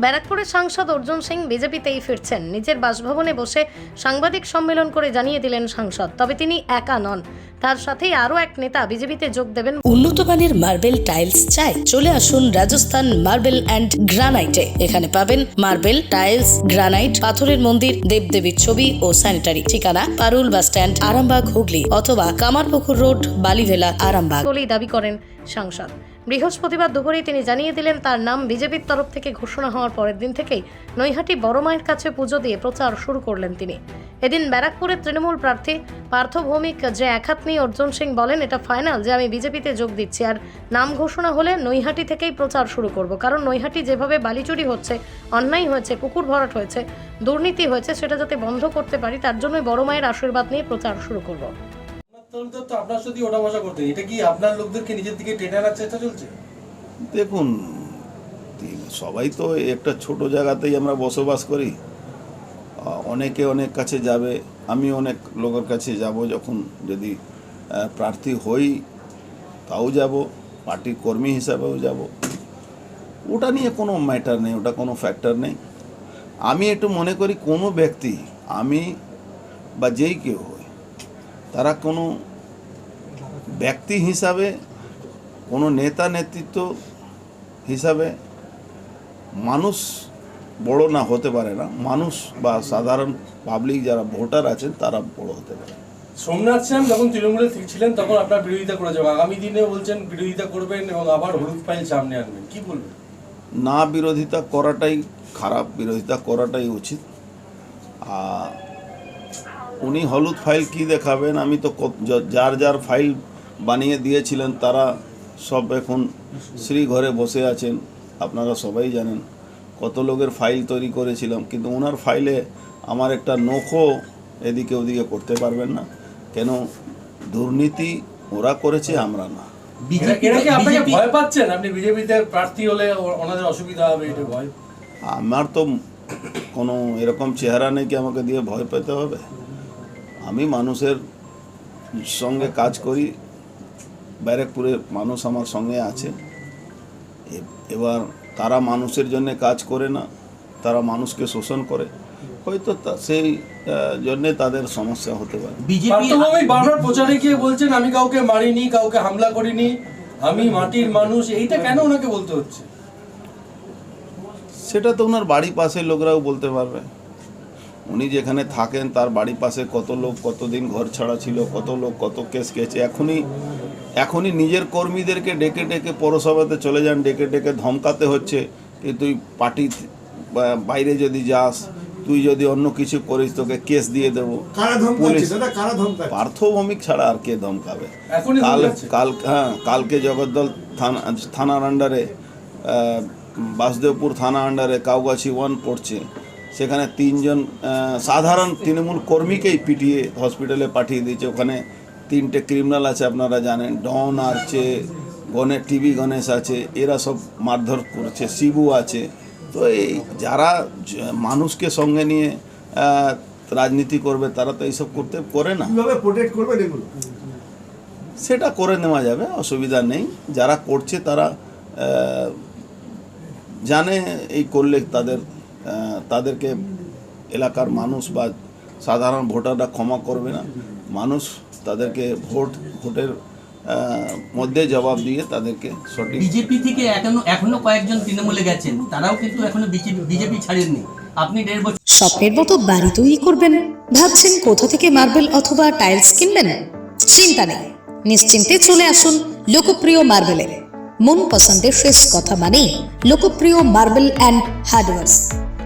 ব্যারাকপুরের সাংসদ অর্জুন সিং বিজেপিতেই ফিরছেন। নিজের বাসভবনে বসে সাংবাদিক সম্মেলন করে জানিয়ে দিলেন সাংসদ তবে তিনি একা নন। তার সাথেই আরও এক নেতা বিজেপিতে যোগ দেবেন। উন্নত মানের মার্বেল টাইলস চাই। চলে আসুন রাজস্থান মার্বেল অ্যান্ড গ্রানাইটে। এখানে পাবেন মার্বেল টাইলস গ্রানাইট পাথরের মন্দির দেবদেবীর ছবি ও স্যানিটারি। ঠিকানা পারুল বাস স্ট্যান্ড আরামবাগ হুগলি অথবা কামারপুকুর রোড বালিভেলা আরামবাগ। বলেই দাবি করেন সাংসদ। বৃহস্পতিবার দুপুরেই তিনি জানিয়ে দিলেন তার নাম বিজেপির তরফ থেকে ঘোষণা হওয়ার পরের দিন থেকেই নৈহাটি বড় মায়ের কাছে পুজো দিয়ে প্রচার শুরু করলেন তিনি। এদিন ব্যারাকপুরের তৃণমূল প্রার্থী পার্থ ভৌমিক যে একহাত নিয়ে অর্জুন সিং বলেন, এটা ফাইনাল যে আমি বিজেপিতে যোগ দিচ্ছি। আর নাম ঘোষণা হলে নৈহাটি থেকেই প্রচার শুরু করব। কারণ নৈহাটি যেভাবে বালিচুরি হচ্ছে, অন্যায় হয়েছে পুকুর ভরাট হয়েছে, দুর্নীতি হয়েছে, সেটা যাতে বন্ধ করতে পারি, তার জন্যই বড় মায়ের আশীর্বাদ নিয়ে প্রচার শুরু করব। আপনার সাথে ওটা এটা কি আপনার লোকদেরকে নিজের দিকে চেষ্টা চলছে? দেখুন সবাই তো একটা ছোট জায়গাতেই আমরা বসবাস করি। অনেকে অনেক কাছে যাবে, আমি অনেক লোকের কাছে যাব যখন যদি প্রার্থী হই, তাও যাব পার্টির কর্মী হিসাবেও যাব। ওটা নিয়ে কোনো ম্যাটার নেই, ওটা কোনো ফ্যাক্টর নেই। আমি একটু মনে করি কোনো ব্যক্তি, আমি বা যেই কেউ তারা কোনো ব্যক্তি হিসাবে কোনো নেতা নেতৃত্ব হিসাবে মানুষ বড় না হতে পারে না। মানুষ বা সাধারণ পাবলিক যারা ভোটার আছেন তারা বড় হতে পারে। সোমনাথ শ্যাম যখন তৃণমূলে ছিলেন তখন আপনার বিরোধিতা করে যাবেন আগামী দিনে বলছেন বিরোধিতা করবেন এবং আবার হলুদ ফাইল সামনে আনবেন। কি বলবেন? না বিরোধিতা করাটাই খারাপ বিরোধিতা করাটাই উচিত। আর উনি হলুদ ফাইল কি দেখাবেন? আমি তো যার যার ফাইল বানিয়ে দিয়েছিলেন তারা সব এখন শ্রী ঘরে বসে আছেন। আপনারা সবাই জানেন কত লোকের ফাইল তৈরি করেছিলাম কিন্তু ওনার ফাইলে আমার একটা নখও এদিকে ওদিকে করতে পারবেন না। কেন? দুর্নীতি ওরা করেছে আমরা না। এরা- এরা কি আপনাকে ভয় পাচ্ছেন? আপনি বিজেপিতে প্রার্থী হলে ও- ওনাদের অসুবিধা হবে আমার তো কোনো এরকম চেহারা নেই কি আমাকে দিয়ে ভয় পেতে হবে? আমি মানুষের সঙ্গে কাজ করি। ব্যারেকপুরের মানুষ আমার সঙ্গে আছে। এবার তারা মানুষের জন্য কাজ করে না তারা মানুষকে শোষণ করে। হয়তো সেই জন্যে তাদের সমস্যা হতে পারে। বিজেপি বারবার প্রচারে গিয়ে বলছেন আমি কাউকে মারিনি কাউকে হামলা করিনি আমি মাটির মানুষ। এইটা কেন ওনাকে বলতে হচ্ছে? সেটা তো ওনার বাড়ি পাশের লোকরাও বলতে পারবে। উনি যেখানে থাকেন তার বাড়ি পাশে কত লোক কতদিন ঘর ছাড়া ছিল কত লোক কত কেস গেছে এখনই এখনই নিজের কর্মীদেরকে ডেকে ডেকে পৌরসভাতে চলে যান ডেকে ডেকে ধমকাতে হচ্ছে যে তুই পার্টি বাইরে যদি যাস তুই যদি অন্য কিছু করিস তোকে কেস দিয়ে দেবো। কারা পুলিশ দাদা কারা ধমকাচ্ছে? পার্থভৌমিক ছাড়া আর কে ধমকাবে? কাল কাল হ্যাঁ কালকে জগদ্দল থানা থানার আন্ডারে বাসদেবপুর বাসুদেবপুর থানা আন্ডারে কাউগাছি ওয়ান পড়ছে। সেখানে তিনজন সাধারণ তৃণমূল কর্মীকেই পিটিয়ে হসপিটালে পাঠিয়ে দিয়েছে। ওখানে তিনটে ক্রিমিনাল আছে আপনারা জানেন। ডন আছে গণে টিভি গণেশ আছে এরা সব মারধর করছে শিবু আছে। তো এই যারা মানুষকে সঙ্গে নিয়ে রাজনীতি করবে তারা তো এইসব করতে করে না। সেটা করে নেওয়া যাবে অসুবিধা নেই। যারা করছে তারা জানে এই করলে তাদের তাদেরকে এলাকার মানুষ বা সাধারণ ভোটাররা ক্ষমা করবে না। মানুষ তাদেরকে ভোট ভোটের মধ্যে জবাব দিয়ে তাদেরকে সঠিক বিজেপি থেকে এখনও এখনও কয়েকজন তৃণমূলে গেছেন। তারাও কিন্তু এখনও বিজেপি ছাড়েননি। আপনি দেড় বছর স্বপ্নের মতো বাড়ি তৈরি করবেন। ভাবছেন কোথা থেকে মার্বেল অথবা টাইলস কিনবেন? চিন্তা নেই। নিশ্চিন্তে চলে আসুন লোকপ্রিয় মার্বেলের। মন পছন্দের শেষ কথা মানেই লোকপ্রিয় মার্বেল অ্যান্ড হার্ডওয়ার্স।